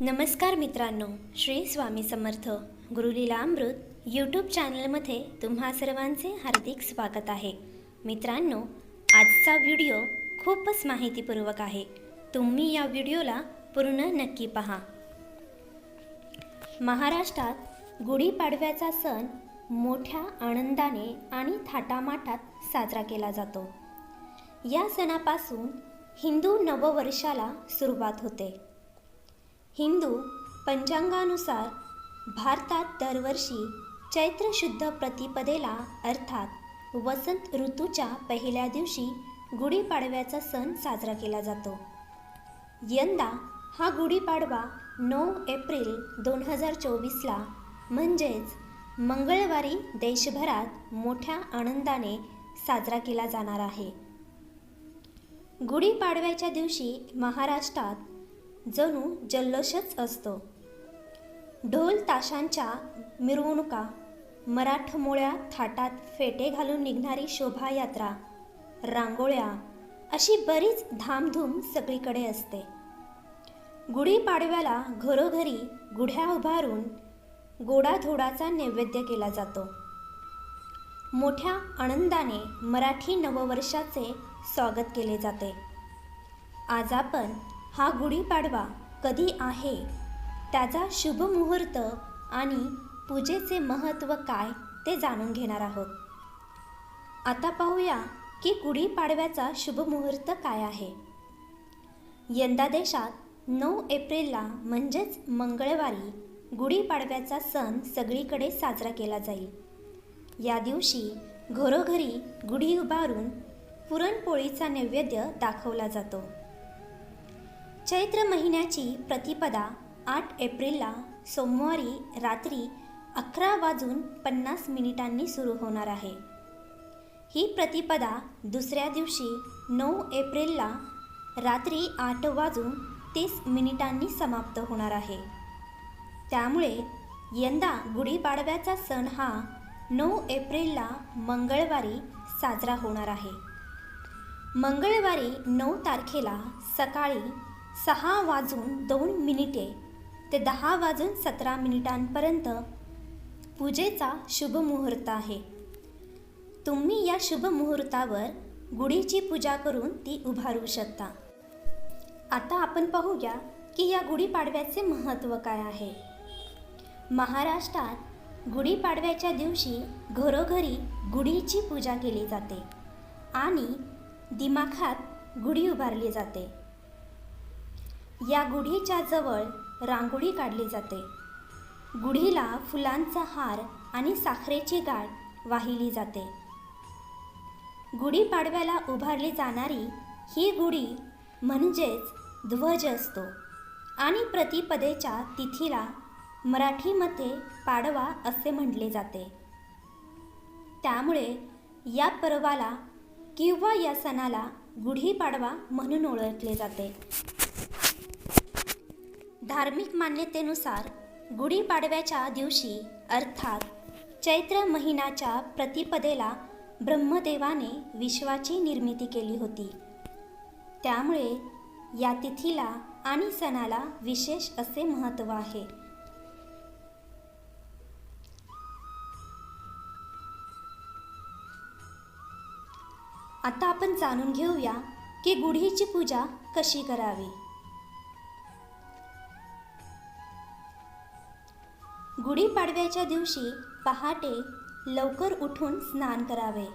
नमस्कार मित्रांनो श्री स्वामी समर्थ गुरुलीला अमृत यूट्यूब चॅनलमध्ये तुम्हा सर्वांचे हार्दिक स्वागत आहे. मित्रांनो आजचा व्हिडिओ खूपच माहितीपूर्वक आहे. तुम्ही या व्हिडिओला पूर्ण नक्की पहा. महाराष्ट्रात गुढीपाडव्याचा सण मोठ्या आनंदाने आणि थाटामाटात साजरा केला जातो. या सणापासून हिंदू नववर्षाला सुरुवात होते. हिंदू पंचांगानुसार भारतात दरवर्षी चैत्र शुद्ध प्रतिपदेला अर्थात वसंत ऋतूच्या पहिल्या दिवशी गुढीपाडव्याचा सण साजरा केला जातो. यंदा हा गुढीपाडवा नऊ एप्रिल दोन हजार चोवीसला म्हणजेच मंगळवारी देशभरात मोठ्या आनंदाने साजरा केला जाणार आहे. गुढीपाडव्याच्या दिवशी महाराष्ट्रात जणू जल्लोषच असतो. ढोल ताशांच्या मिरवणुका मराठमोळ्या थाटात फेटे घालून निघणारी शोभायात्रा रांगोळ्या अशी बरीच धामधूम सगळीकडे असते. गुढीपाडव्याला घरोघरी गुढ्या उभारून गोडाधोडाचा नैवेद्य केला जातो. मोठ्या आनंदाने मराठी नववर्षाचे स्वागत केले जाते. आज आपण हा गुढीपाडवा कधी आहे? त्याचा शुभ मुहूर्त आणि पूजेचे महत्त्व काय ते जाणून घेणार आहोत. आता पाहूया की गुढीपाडव्याचा शुभ मुहूर्त काय आहे. यंदा देशात नऊ एप्रिलला म्हणजेच मंगळवारी गुढीपाडव्याचा सण सगळीकडे साजरा केला जाईल. या दिवशी घरोघरी गुढी उभारून पुरणपोळीचा नैवेद्य दाखवला जातो. चैत्र महिन्याची प्रतिपदा आठ एप्रिलला सोमवारी रात्री अकरा वाजून पन्नास मिनिटांनी सुरू होणार आहे. ही प्रतिपदा दुसऱ्या दिवशी नऊ एप्रिलला रात्री आठ वाजून तीस मिनिटांनी समाप्त होणार आहे. त्यामुळे यंदा गुढीपाडव्याचा सण हा नऊ एप्रिलला मंगळवारी साजरा होणार आहे. मंगळवारी नऊ तारखेला सकाळी सहा वाजून दोन मिनिटे ते दहा वाजून सतरा मिनिटांपर्यंत पूजेचा शुभ मुहूर्त आहे. तुम्ही या शुभ मुहूर्तावर गुढीची पूजा करून ती उभारू शकता. आता आपण पाहूया की या गुढीपाडव्याचे महत्त्व काय आहे. महाराष्ट्रात गुढीपाडव्याच्या दिवशी घरोघरी गुढीची पूजा केली जाते आणि दिमाखात गुढी उभारली जाते. या गुढीच्या जवळ रांगोळी काढली जाते. गुढीला फुलांचा हार आणि साखरेची गाळ वाहिली जाते. गुढीपाडव्याला उभारली जाणारी ही गुढी म्हणजेच ध्वज असतो आणि प्रतिपदेच्या तिथीला मराठीमध्ये पाडवा असे म्हटले जाते. त्यामुळे या पर्वाला किंवा या सणाला गुढीपाडवा म्हणून ओळखले जाते. धार्मिक मान्यतेनुसार गुढीपाडव्याच्या दिवशी अर्थात चैत्र महिन्याच्या प्रतिपदेला ब्रह्मदेवाने विश्वाची निर्मिती केली होती. त्यामुळे या तिथीला आणि सणाला विशेष असे महत्त्व आहे. आता आपण जाणून घेऊया की गुढीची पूजा कशी करावी. गुढीपाडव्याच्या दिवशी पहाटे लवकर उठून स्नान करावे.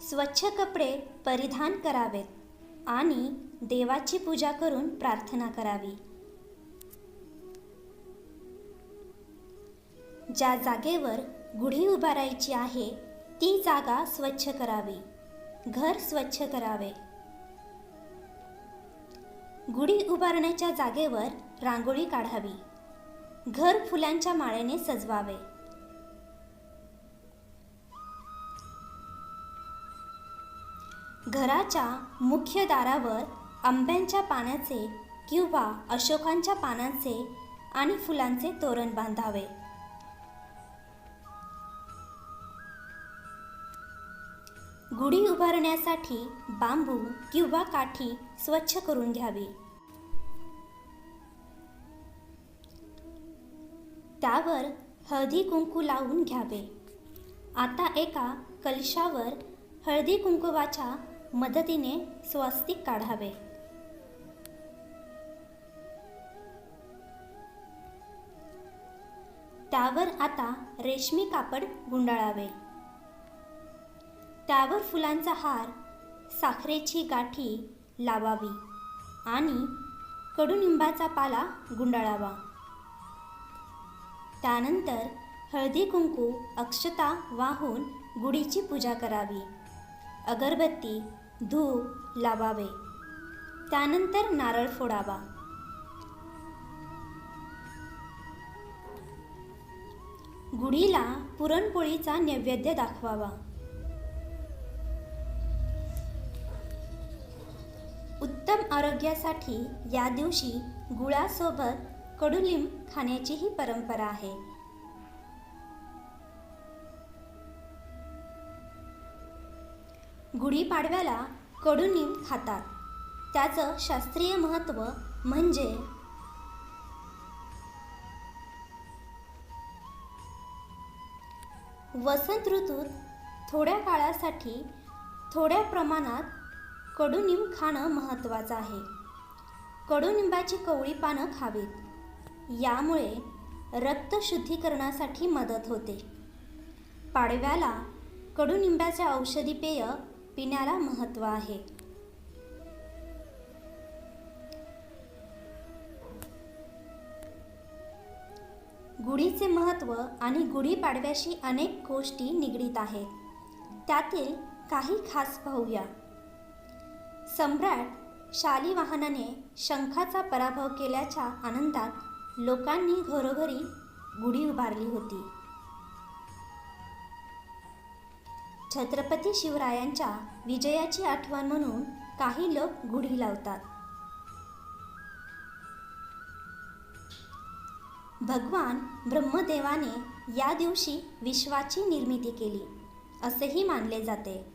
स्वच्छ कपडे परिधान करावेत आणि देवाची पूजा करून प्रार्थना करावी. ज्या जागेवर गुढी उभारायची आहे ती जागा स्वच्छ करावी. घर स्वच्छ करावे. गुढी उभारण्याच्या जागेवर रांगोळी काढावी. घर फुलांच्या माळेने सजवावे. घराच्या मुख्य दारावर आंब्यांच्या पानाचे किंवा अशोकांच्या पानांचे आणि फुलांचे तोरण बांधावे. गुढी उभारण्यासाठी बांबू किंवा काठी स्वच्छ करून घ्यावी. त्यावर हळदी कुंकू लावून घ्यावे. आता एका कलशावर हळदी कुंकुवाच्या मदतीने स्वस्तिक काढावे. त्यावर आता रेशमी कापड गुंडाळावे. त्यावर फुलांचा हार साखरेची गाठी लावावी आणि कडुनिंबाचा पाला गुंडाळावा. त्यानंतर हळदी कुंकू अक्षता वाहून गुढीची पूजा करावी. अगरबत्ती धूप लावावे. त्यानंतर नारळ फोडावा. गुढीला पुरणपोळीचा नैवेद्य दाखवावा. उत्तम आरोग्यासाठी या दिवशी गुळासोबत कडुलिंब खाण्याचीही परंपरा आहे. गुढीपाडव्याला कडुनिंब खातात. त्याचं शास्त्रीय महत्त्व म्हणजे वसंत ऋतूत थोड्या काळासाठी थोड्या प्रमाणात कडुनिंब खाणं महत्त्वाचं आहे. कडुनिंबाची कवळी पानं खावीत. यामुळे रक्त शुद्धीकरणासाठी मदत होते. पाडव्याला कडुनिंबाचे औषधी पेय पिण्याला महत्त्व आहे. गुढीचे महत्त्व आणि गुढीपाडव्याशी अनेक गोष्टी निगडीत आहेत. त्यातील काही खास पाहूया. सम्राट शालिवाहनाने शंखाचा पराभव केल्याच्या आनंदात लोकांनी घरोघरी गुढी उभारली होती. छत्रपती शिवरायांच्या विजयाची आठवण म्हणून काही लोक गुढी लावतात. भगवान ब्रह्मदेवाने या दिवशी विश्वाची निर्मिती केली असेही मानले जाते.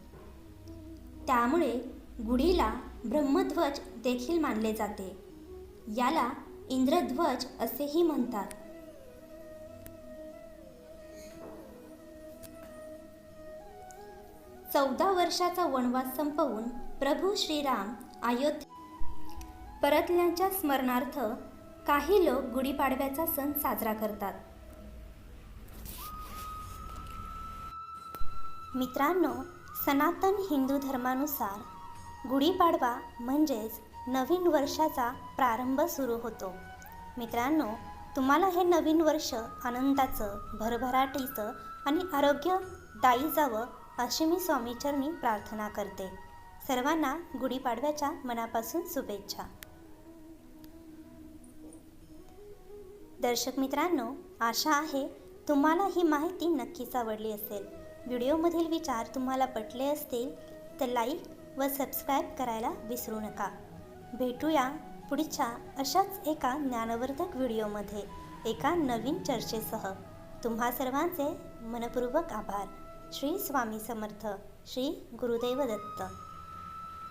त्यामुळे गुढीला ब्रह्मध्वज देखील मानले जाते. याला इंद्रध्वज असेही म्हणतात. चौदा वर्षाचा वनवास संपवून प्रभू श्रीराम अयोध्ये परतल्याच्या स्मरणार्थ काही लोक गुढीपाडव्याचा सण साजरा करतात. मित्रांनो सनातन हिंदू धर्मानुसार गुढीपाडवा म्हणजेच नवीन वर्षाचा प्रारंभ सुरू होतो. मित्रांनो तुम्हाला हे नवीन वर्ष आनंदाचं भरभराटीचं आणि आरोग्यदायी जावं अशी मी स्वामीचरणी प्रार्थना करते. सर्वांना गुढीपाडव्याच्या मनापासून शुभेच्छा. दर्शक मित्रांनो आशा आहे तुम्हाला ही माहिती नक्कीच आवडली असेल. व्हिडिओमधील विचार तुम्हाला पटले असतील तर लाईक व सबस्क्राईब करायला विसरू नका. भेटूया पुढच्या अशाच एका ज्ञानवर्धक व्हिडिओमध्ये. एका नवीन चर्चेसह. तुम्हा सर्वांचे मनपूर्वक आभार. श्री स्वामी समर्थ. श्री गुरुदेव दत्त.